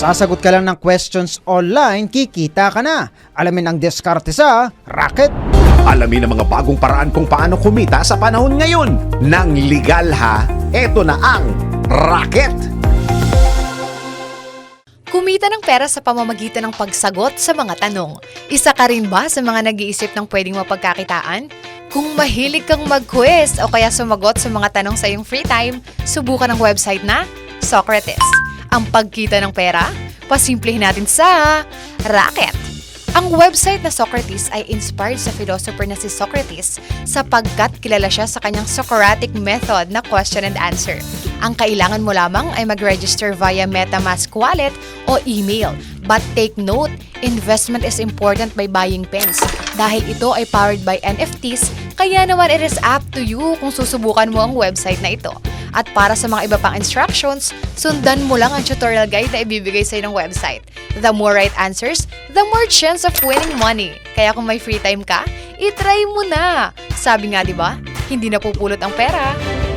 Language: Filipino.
Sasagot ka lang ng questions online, kikita ka na. Alamin ang diskarte sa Racket. Alamin ang mga bagong paraan kung paano kumita sa panahon ngayon. Nang legal ha, eto na ang Racket! Kumita ng pera sa pamamagitan ng pagsagot sa mga tanong. Isa ka rin ba sa mga nag-iisip ng pwedeng mapagkakitaan? Kung mahilig kang mag-quiz o kaya sumagot sa mga tanong sa iyong free time, subukan ang website na Socrates. Ang pagkita ng pera, pasimplihin natin sa racket. Ang website na Socrates ay inspired sa philosopher na si Socrates sapagkat kilala siya sa kanyang Socratic method na question and answer. Ang kailangan mo lamang ay mag-register via MetaMask wallet o email. But take note, investment is important by buying pens. Dahil ito ay powered by NFTs, kaya naman it is up to you kung susubukan mo ang website na ito. At para sa mga iba pang instructions, sundan mo lang ang tutorial guide na ibibigay sa ng website. The more right answers, the more chance of winning money. Kaya kung may free time ka, itry mo na. Sabi nga 'di ba, hindi napupulot ang pera,